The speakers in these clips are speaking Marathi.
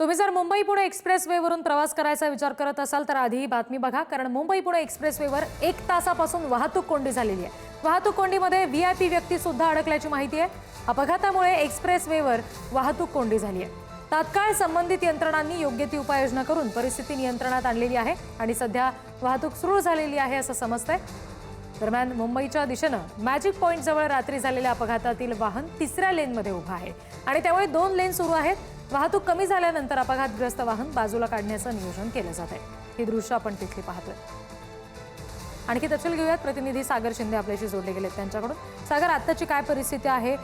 तुम्ही जर मुंबई पुणे एक्सप्रेस वेवरून प्रवास करायचा विचार करत असाल तर आधी ही बातमी बघा कारण मुंबई पुणे एक्सप्रेस वेवर एक तासापासून वाहतूक कोंडी झालेली आहे. वाहतूक कोंडीमध्ये व्ही आय पी व्यक्ती सुद्धा अडकल्याची माहिती आहे. अपघातामुळे एक्सप्रेस वेवर वाहतूक कोंडी झाली आहे. तात्काळ संबंधित यंत्रणांनी योग्य ती उपाययोजना करून परिस्थिती नियंत्रणात आणलेली आहे आणि सध्या वाहतूक सुरू झालेली आहे असं समजतंय. दरम्यान मुंबईच्या दिशेनं मॅजिक पॉईंट जवळ रात्री झालेल्या अपघातातील वाहन तिसऱ्या लेनमध्ये उभं आहे. आणि त्यामुळे दोन लेन सुरू आहेत. वाहतूक कमी झाल्यानंतर अपघातग्रस्त वाहन बाजूला काढण्याचं नियोजन केलं जात आहे. ही दृश्य आपण तिथली पाहतोय. आणखी तपशील घेऊयात. प्रतिनिधी सागर शिंदे आपल्याशी जोडले गेलेत त्यांच्याकडून. सागर आत्ताची काय परिस्थिती आहे?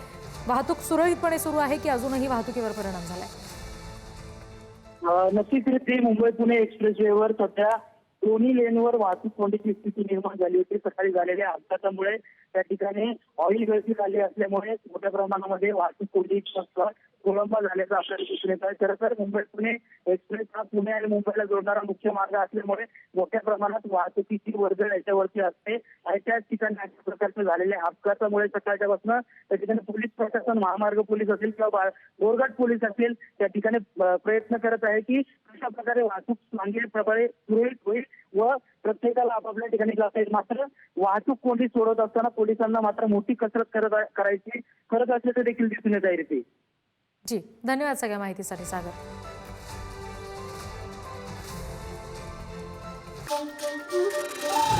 वाहतूक सुरळीतपणे सुरू आहे की अजूनही वाहतुकीवर परिणाम झालाय? नक्कीच रीती मुंबई पुणे एक्सप्रेसवेवर सध्या दोन्ही लेनवर वाहतूक कोंडीची स्थिती निर्माण झाली होती. सकाळी झालेल्या अपघातामुळे त्या ठिकाणी ऑइल गळती झाली असल्यामुळे मोठ्या प्रमाणामध्ये वाहतूक कोंडीचा खोळंबा झाल्याचं आपल्याला दिसून येत आहे. खरं तर मुंबई पुणे एक्सप्रेस हा पुणे आणि मुंबईला जोडणारा मुख्य मार्ग असल्यामुळे मोठ्या प्रमाणात वाहतुकीची वर्दळ याच्यावरती असते. आणि त्याच ठिकाणी अशा प्रकारचे झालेल्या अपघातामुळे सकाळच्या पासून त्या ठिकाणी पोलीस प्रशासन महामार्ग पोलीस असेल किंवा बोरघाट पोलीस असेल त्या ठिकाणी प्रयत्न करत आहे की कशा प्रकारे वाहतूक चांगल्या प्रकारे सुरळीत होईल व प्रत्येकाला आपापल्या ठिकाणी जाता येईल. मात्र वाहतूक कोंडी सोडत असताना पोलिसांना मात्र मोठी कसरत करत करायची करत असल्याचं देखील दिसून येत आहे जी धन्यवाद सगळ्या माहितीसाठी सागर Thank you.